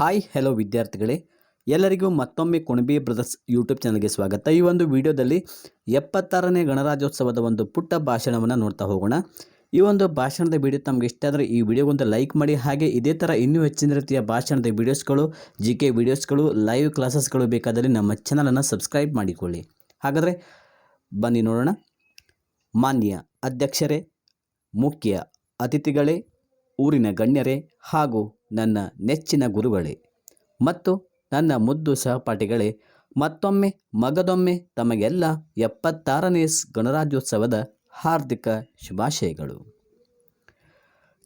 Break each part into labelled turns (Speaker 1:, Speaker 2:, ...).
Speaker 1: Hi hello ವಿದ್ಯಾರ್ಥಿಗಳೇ. ಎಲ್ಲರಿಗೂ ಮತ್ತೊಮ್ಮೆ ಕುಣಬಿ ಬ್ರದರ್ಸ್ ಯೂಟ್ಯೂಬ್ ಚಾನಲ್ಗೆ ಸ್ವಾಗತ. ಈ ಒಂದು ವಿಡಿಯೋದಲ್ಲಿ ಎಪ್ಪತ್ತಾರನೇ ಗಣರಾಜ್ಯೋತ್ಸವದ ಒಂದು ಪುಟ್ಟ ಭಾಷಣವನ್ನು ನೋಡ್ತಾ ಹೋಗೋಣ. ಈ ಒಂದು ಭಾಷಣದ ವಿಡಿಯೋ ತಮಗೆ ಇಷ್ಟ ಆದರೆ ಈ ವಿಡಿಯೋಗೊಂದು ಲೈಕ್ ಮಾಡಿ. ಹಾಗೆ ಇದೇ ಥರ ಇನ್ನೂ ಹೆಚ್ಚಿನ ರೀತಿಯ ಭಾಷಣದ ವಿಡಿಯೋಸ್ಗಳು ಜಿ ಕೆ ವಿಡಿಯೋಸ್ಗಳು ಲೈವ್ ಕ್ಲಾಸಸ್ಗಳು ಬೇಕಾದಲ್ಲಿ ನಮ್ಮ ಚಾನಲನ್ನು ಸಬ್ಸ್ಕ್ರೈಬ್ ಮಾಡಿಕೊಳ್ಳಿ. ಹಾಗಾದರೆ ಬನ್ನಿ ನೋಡೋಣ. ಮಾನ್ಯ ಅಧ್ಯಕ್ಷರೇ, ಮುಖ್ಯ ಅತಿಥಿಗಳೇ, ಊರಿನ ಗಣ್ಯರೇ ಹಾಗೂ ನನ್ನ ನೆಚ್ಚಿನ ಗುರುಗಳೇ. ಮತ್ತು ನನ್ನ ಮುದ್ದು ಸಹಪಾಠಿಗಳೇ, ಮತ್ತೊಮ್ಮೆ ಮಗದೊಮ್ಮೆ ತಮಗೆಲ್ಲ ಎಪ್ಪತ್ತಾರನೇ ಗಣರಾಜ್ಯೋತ್ಸವದ ಹಾರ್ದಿಕ ಶುಭಾಶಯಗಳು.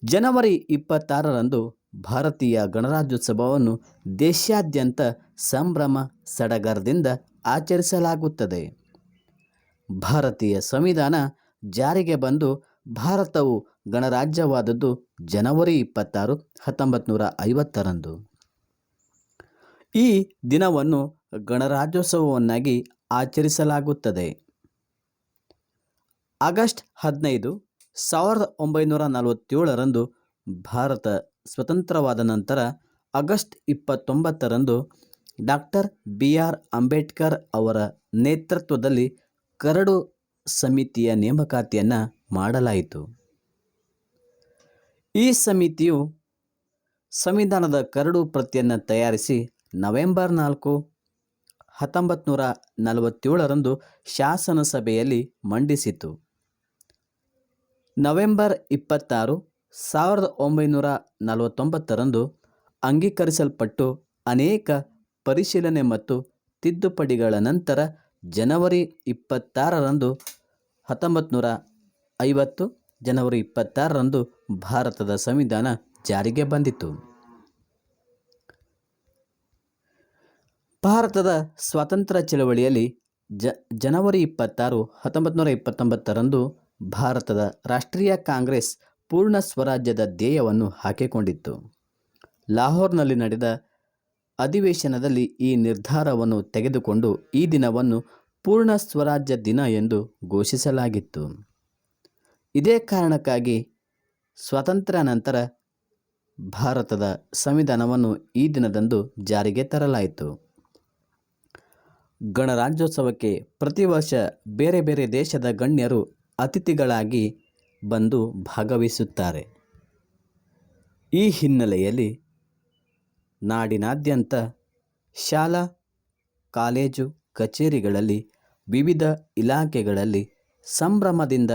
Speaker 1: ಜನವರಿ ಇಪ್ಪತ್ತಾರರಂದು ಭಾರತೀಯ ಗಣರಾಜ್ಯೋತ್ಸವವನ್ನು ದೇಶಾದ್ಯಂತ ಸಂಭ್ರಮ ಸಡಗರದಿಂದ ಆಚರಿಸಲಾಗುತ್ತದೆ. ಭಾರತೀಯ ಸಂವಿಧಾನ ಜಾರಿಗೆ ಬಂದು ಭಾರತವು ಗಣರಾಜ್ಯವಾದದ್ದು ಜನವರಿ ಇಪ್ಪತ್ತಾರು ಹತ್ತೊಂಬತ್ತು ನೂರ ಐವತ್ತರಂದು. ಈ ದಿನವನ್ನು ಗಣರಾಜ್ಯೋತ್ಸವವನ್ನಾಗಿ ಆಚರಿಸಲಾಗುತ್ತದೆ. ಆಗಸ್ಟ್ ಹದಿನೈದು, ಸಾವಿರದ ಒಂಬೈನೂರ ನಲವತ್ತೇಳರಂದು ಭಾರತ ಸ್ವತಂತ್ರವಾದ ನಂತರ ಆಗಸ್ಟ್ ಇಪ್ಪತ್ತೊಂಬತ್ತರಂದು ಡಾಕ್ಟರ್ ಬಿ ಆರ್ ಅಂಬೇಡ್ಕರ್ ಅವರ ನೇತೃತ್ವದಲ್ಲಿ ಕರಡು ಸಮಿತಿಯ ನೇಮಕಾತಿಯನ್ನು ಮಾಡಲಾಯಿತು. ಈ ಸಮಿತಿಯು ಸಂವಿಧಾನದ ಕರಡು ಪ್ರತಿಯನ್ನು ತಯಾರಿಸಿ ನವೆಂಬರ್ ನಾಲ್ಕು ಹತ್ತೊಂಬತ್ತು ನೂರ ನಲವತ್ತೇಳರಂದು ಶಾಸನಸಭೆಯಲ್ಲಿ ಮಂಡಿಸಿತು. ನವೆಂಬರ್ ಇಪ್ಪತ್ತಾರು, ಸಾವಿರದ ಒಂಬೈನೂರ ನಲವತ್ತೊಂಬತ್ತರಂದು ಅಂಗೀಕರಿಸಲ್ಪಟ್ಟು ಅನೇಕ ಪರಿಶೀಲನೆ ಮತ್ತು ತಿದ್ದುಪಡಿಗಳ ನಂತರ ಜನವರಿ ಇಪ್ಪತ್ತಾರರಂದು ಹತ್ತೊಂಬತ್ತು ನೂರ ಐವತ್ತು ಜನವರಿ ಇಪ್ಪತ್ತಾರರಂದು ಭಾರತದ ಸಂವಿಧಾನ ಜಾರಿಗೆ ಬಂದಿತ್ತು. ಭಾರತದ ಸ್ವಾತಂತ್ರ್ಯ ಚಳವಳಿಯಲ್ಲಿ ಜ, ಜನವರಿ ಇಪ್ಪತ್ತಾರು ಹತ್ತೊಂಬತ್ತು ನೂರ ಇಪ್ಪತ್ತೊಂಬತ್ತರಂದು ಭಾರತದ ರಾಷ್ಟ್ರೀಯ ಕಾಂಗ್ರೆಸ್ ಪೂರ್ಣ ಸ್ವರಾಜ್ಯದ ಧ್ಯೇಯವನ್ನು ಹಾಕಿಕೊಂಡಿತ್ತು. ಲಾಹೋರ್ನಲ್ಲಿ ನಡೆದ ಅಧಿವೇಶನದಲ್ಲಿ ಈ ನಿರ್ಧಾರವನ್ನು ತೆಗೆದುಕೊಂಡು ಈ ದಿನವನ್ನು ಪೂರ್ಣ ಸ್ವರಾಜ್ಯ ದಿನ ಎಂದು ಘೋಷಿಸಲಾಗಿತ್ತು. ಇದೇ ಕಾರಣಕ್ಕಾಗಿ ಸ್ವಾತಂತ್ರ್ಯ ನಂತರ ಭಾರತದ ಸಂವಿಧಾನವನ್ನು ಈ ದಿನದಂದು ಜಾರಿಗೆ ತರಲಾಯಿತು. ಗಣರಾಜ್ಯೋತ್ಸವಕ್ಕೆ ಪ್ರತಿ ವರ್ಷ ಬೇರೆ ಬೇರೆ ದೇಶದ ಗಣ್ಯರು ಅತಿಥಿಗಳಾಗಿ ಬಂದು ಭಾಗವಹಿಸುತ್ತಾರೆ. ಈ ಹಿನ್ನೆಲೆಯಲ್ಲಿ ನಾಡಿನಾದ್ಯಂತ ಶಾಲಾ, ಕಾಲೇಜು, ಕಚೇರಿಗಳಲ್ಲಿ ವಿವಿಧ ಇಲಾಖೆಗಳಲ್ಲಿ ಸಂಭ್ರಮದಿಂದ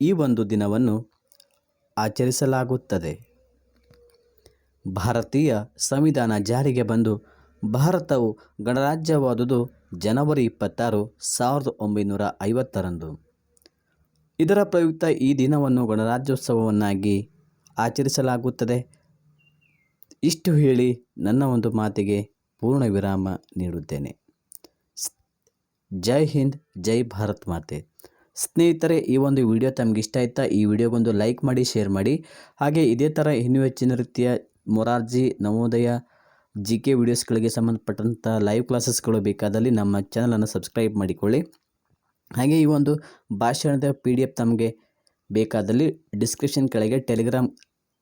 Speaker 1: ಈ ಒಂದು ದಿನವನ್ನು ಆಚರಿಸಲಾಗುತ್ತದೆ. ಭಾರತೀಯ ಸಂವಿಧಾನ ಜಾರಿಗೆ ಬಂದು ಭಾರತವು ಗಣರಾಜ್ಯವಾದುದು ಜನವರಿ ಇಪ್ಪತ್ತಾರು, ಸಾವಿರದ ಒಂಬೈನೂರ ಐವತ್ತರಂದು. ಇದರ ಪ್ರಯುಕ್ತ ಈ ದಿನವನ್ನು ಗಣರಾಜ್ಯೋತ್ಸವವನ್ನಾಗಿ ಆಚರಿಸಲಾಗುತ್ತದೆ. ಇಷ್ಟು ಹೇಳಿ ನನ್ನ ಒಂದು ಮಾತಿಗೆ ಪೂರ್ಣ ವಿರಾಮ ನೀಡುತ್ತೇನೆ. ಜೈ ಹಿಂದ್, ಜೈ ಭಾರತ್ ಮಾತೆ. ಸ್ನೇಹಿತರೆ, ಈ ಒಂದು ವಿಡಿಯೋ ತಮಗೆ ಇಷ್ಟ ಆಯ್ತಾ? ಈ ವಿಡಿಯೋಗೊಂದು ಲೈಕ್ ಮಾಡಿ, ಶೇರ್ ಮಾಡಿ. ಹಾಗೆ ಇದೇ ಥರ ಇನ್ನೂ ಹೆಚ್ಚಿನ ರೀತಿಯ ಮೊರಾರ್ಜಿ ನವೋದಯ ಜಿ ಕೆ ವಿಡಿಯೋಸ್ಗಳಿಗೆ ಸಂಬಂಧಪಟ್ಟಂಥ ಲೈವ್ ಕ್ಲಾಸಸ್ಗಳು ಬೇಕಾದಲ್ಲಿ ನಮ್ಮ ಚಾನಲನ್ನು ಸಬ್ಸ್ಕ್ರೈಬ್ ಮಾಡಿಕೊಳ್ಳಿ. ಹಾಗೆ ಈ ಒಂದು ಭಾಷಣದ ಪಿ ಡಿ ಎಫ್ ತಮಗೆ ಬೇಕಾದಲ್ಲಿ ಡಿಸ್ಕ್ರಿಪ್ಷನ್ ಕೆಳಗೆ ಟೆಲಿಗ್ರಾಮ್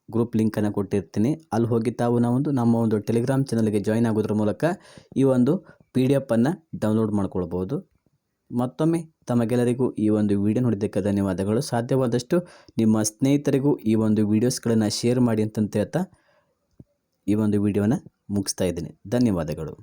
Speaker 1: ಗ್ರೂಪ್ ಲಿಂಕನ್ನು ಕೊಟ್ಟಿರ್ತೀನಿ. ಅಲ್ಲಿ ಹೋಗಿ ತಾವು ನಾವೊಂದು ನಮ್ಮ ಒಂದು ಟೆಲಿಗ್ರಾಮ್ ಚಾನಲ್ಗೆ ಜಾಯ್ನ್ ಆಗೋದ್ರ ಮೂಲಕ ಈ ಒಂದು ಪಿ ಡಿ ಎಫನ್ನು ಡೌನ್ಲೋಡ್ ಮಾಡ್ಕೊಳ್ಬೋದು. ಮತ್ತೊಮ್ಮೆ ತಮಗೆಲ್ಲರಿಗೂ ಈ ಒಂದು ವಿಡಿಯೋ ನೋಡಿದ್ದಕ್ಕೆ ಧನ್ಯವಾದಗಳು. ಸಾಧ್ಯವಾದಷ್ಟು ನಿಮ್ಮ ಸ್ನೇಹಿತರಿಗೂ ಈ ಒಂದು ವಿಡಿಯೋಸ್ಗಳನ್ನು ಶೇರ್ ಮಾಡಿ ಅಂತಂತ ಹೇಳ್ತಾ ಈ ಒಂದು ವಿಡಿಯೋನ ಮುಗಿಸ್ತಾ ಇದ್ದೀನಿ. ಧನ್ಯವಾದಗಳು.